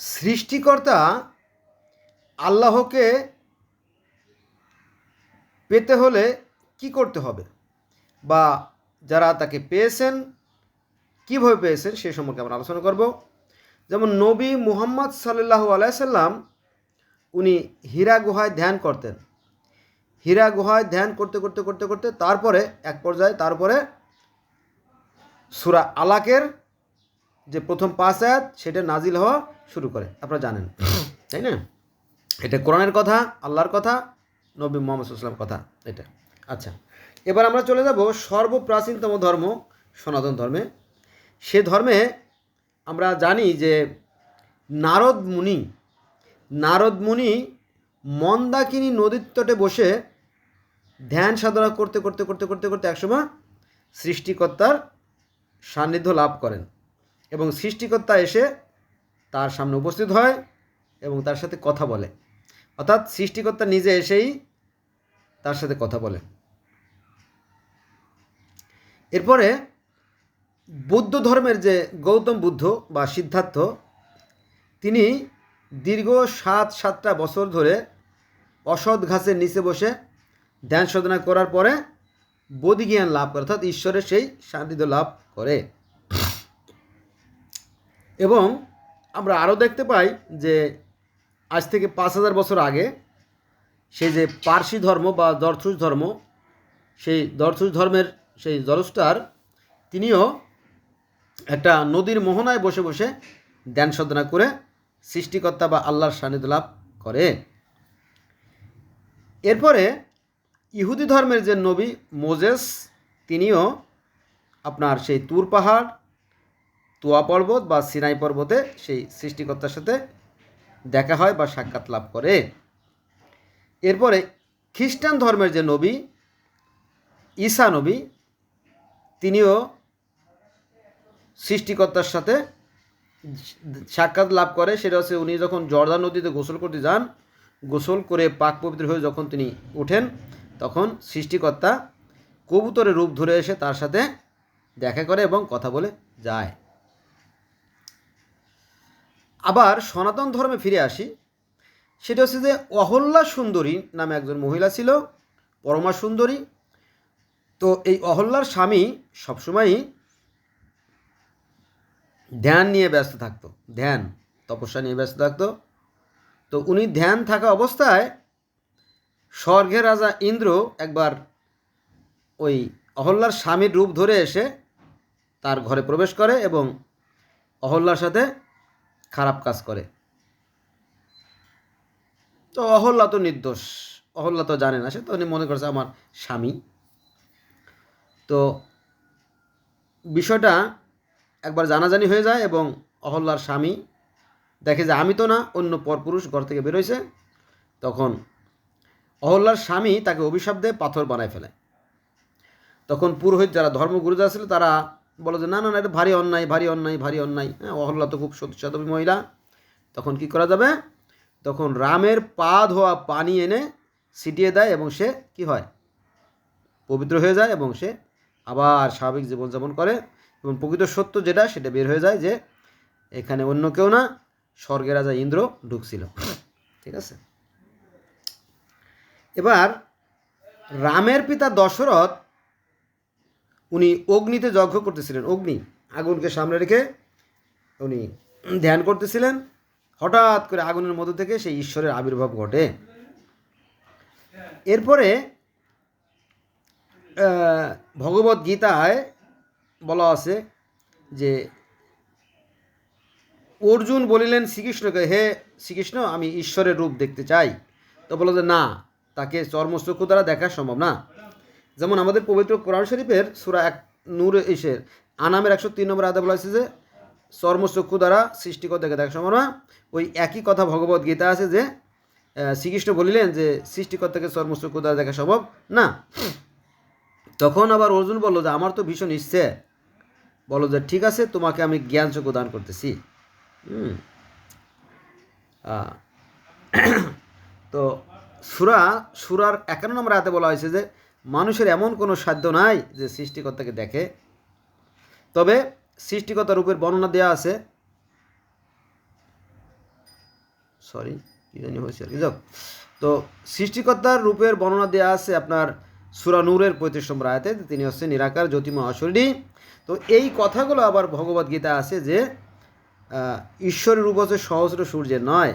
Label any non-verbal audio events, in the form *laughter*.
সৃষ্টিকর্তা আল্লাহকে পেতে হলে কি করতে হবে? বা যারা তাকে পেয়েছেন, কীভাবে পেয়েছেন সে সম্পর্কে আমরা আলোচনা করব। যেমন নবী মুহাম্মদ সাল্লাহ আলাইসাল্লাম উনি হীরা গুহায় ধ্যান করতেন। হীরা গুহায় ধ্যান করতে করতে করতে করতে তারপরে এক পর্যায়ে তারপরে সুরা আলাকের যে প্রথম পাঁচ আয়াত, সেটা নাজিল হওয়া শুরু করে। আপনারা জানেন। তাই না? এটা কোরআনের কথা, আল্লাহর কথা, নবী মোহাম্মদ সাল্লাম কথা, এটা। আচ্ছা এবার আমরা চলে যাব সর্বপ্রাচীনতম ধর্ম, সনাতন ধর্মে। সে ধর্মে আমরা জানি যে নারদ মুনি নারদ মুনি মন্দাকিনী নদীর তটে বসে ধ্যান সাধনা করতে করতে করতে করতে করতে একসময় সৃষ্টিকর্তার সান্নিধ্য লাভ করেন। এবং সৃষ্টিকর্তা এসে তার সামনে উপস্থিত হয় এবং তার সাথে কথা বলে। অর্থাৎ সৃষ্টিকর্তা নিজে এসেই তার সাথে কথা বলে। এরপরে বৌদ্ধ ধর্মের যে গৌতম বুদ্ধ বা সিদ্ধার্থ, তিনি দীর্ঘ সাত সাতটা বছর ধরে অসৎ ঘাসের নিচে বসে ধ্যান সাধনা করার পরে বোধিজ্ঞান লাভ করে, অর্থাৎ ঈশ্বরের সেই সান্নিধ্য লাভ করে। এবং আমরা আরও দেখতে পাই যে আজ থেকে পাঁচ হাজার বছর আগে সেই যে পার্সি ধর্ম বা দর্থুস ধর্ম, সেই দর্থুস ধর্মের সেই জরস্টার তিনিও একটা নদীর মোহনায় বসে বসে ধ্যান সাধনা করে সৃষ্টিকর্তা বা আল্লাহর সান্নিধ্য লাভ করে। এরপরে ইহুদি ধর্মের যে নবী মোজেস, তিনিও আপনার সেই তুর পাহাড় তুয়া পর্বত বা সিনাই পর্বতে সেই সৃষ্টিকর্তার সাথে দেখা হয় বা সাক্ষাৎ লাভ করে। এরপরে খ্রিস্টান ধর্মের যে নবী, ঈসা নবী, তিনিও সৃষ্টিকর্তার সাথে সাক্ষাৎ লাভ করে। সেটা হচ্ছে উনি যখন জর্দা নদীতে গোসল করতে যান, গোসল করে পাক পবিত্র হয়ে যখন তিনি ওঠেন তখন সৃষ্টিকর্তা কবুতরের রূপ ধরে এসে তার সাথে দেখা করে এবং কথা বলে যায়। আবার সনাতন ধর্মে ফিরে আসি। সেটা হচ্ছে যে অহল্যা সুন্দরী নামে একজন মহিলা ছিল, পরমা সুন্দরী। তো এই অহল্যার স্বামী সবসময়ই ধ্যান নিয়ে ব্যস্ত থাকতো, ধ্যান, তপস্যা নিয়ে ব্যস্ত থাকতো। তো উনি ধ্যান থাকা অবস্থায় স্বর্গের রাজা ইন্দ্র একবার ওই অহল্যার স্বামীর রূপ ধরে এসে তার ঘরে প্রবেশ করে এবং অহল্যার সাথে খারাপ কাজ করে। তো অহল্যা তো নির্দোষ, অহল্যা তো জানে না, সে তো উনি মনে করছে আমার স্বামী। তো বিষয়টা একবার জানাজানি হয়ে যায় এবং অহল্যার স্বামী দেখে যে আমি তো না, অন্য পরপুরুষ ঘর থেকে বেরোয়ছে তখন অহল্যার স্বামী তাকে অভিশাপ দিয়ে, পাথর বানায় ফেলে। তখন পুরোহিত যারা ধর্মগুরু যারা ছিল, তারা বলে যে, না না এটা ভারী অন্যায় ভারী অন্যায় ভারী অন্যায়। হ্যাঁ অহল্যা তো খুব সত্যসাধবী মহিলা। তখন কি করা যাবে? তখন রামের পা ধোয়া পানি এনে ছিটিয়ে দেয় এবং সে কি হয়? পবিত্র হয়ে যায় এবং সে আবার স্বাভাবিক জীবনযাপন করে। এবং প্রকৃত সত্য যেটা, সেটা বের হয়ে যায় যে, এখানে অন্য কেউ না, স্বর্গের রাজা ইন্দ্র ঢুকছিল। ঠিক আছে? এবার রামের পিতা দশরথ উনি অগ্নিতে যজ্ঞ করতেছিলেন, অগ্নি, আগুনকে সামনে রেখে উনি ধ্যান করতেছিলেন। হঠাৎ করে আগুনের মধ্য থেকে সেই ঈশ্বরের আবির্ভাব ঘটে। এরপরে ভগবত গীতায় বলা আছে যে, অর্জুন বলিলেন শ্রীকৃষ্ণকে, হে শ্রীকৃষ্ণ, আমি ঈশ্বরের রূপ দেখতে চাই। তো বলো যে, না, তাকে চর্মচক্ষু দ্বারা দেখা সম্ভব না। যেমন আমাদের পবিত্র কোরআন শরীফের সুরা এক নূর ইসের আনামের একশো তিন নম্বর আদা বলা হয়েছে যে চর্মচক্ষু দ্বারা সৃষ্টিকর্তাকে দেখা সম্ভব না ওই একই কথা ভগবত গীতা আছে যে শ্রীকৃষ্ণ বলিলেন যে সৃষ্টিকর্তাকে চর্মচক্ষু দ্বারা দেখা সম্ভব না। তখন আবার অর্জুন বলল যে, আমার তো ভীষণ ইচ্ছে। বলো যে, ঠিক আছে, তোমাকে আমি জ্ঞান চক্ষু দান করতেছি। হুম। *clears throat* তো সুরা, সুরার একান্ন নম্বর হাতে বলা হয়েছে যে মানুষের এমন কোনো সাধ্য নাই যে সৃষ্টিকর্তাকে দেখে। তবে সৃষ্টিকর্তা রূপের বর্ণনা দেওয়া আছে। সরি কী হয়েছে আর কি। যাক, তো সৃষ্টিকর্তার রূপের বর্ণনা দেওয়া আছে আপনার সুরানুরের পঁয়ত্রিশ নম্বর আয়াতে তিনি হচ্ছে নিরাকার জ্যোতিময় অশরীরী তো এই কথাগুলো আবার ভগবদ্গীতা আছে যে ঈশ্বরের রূপ হচ্ছে সহস্র সূর্যের নয়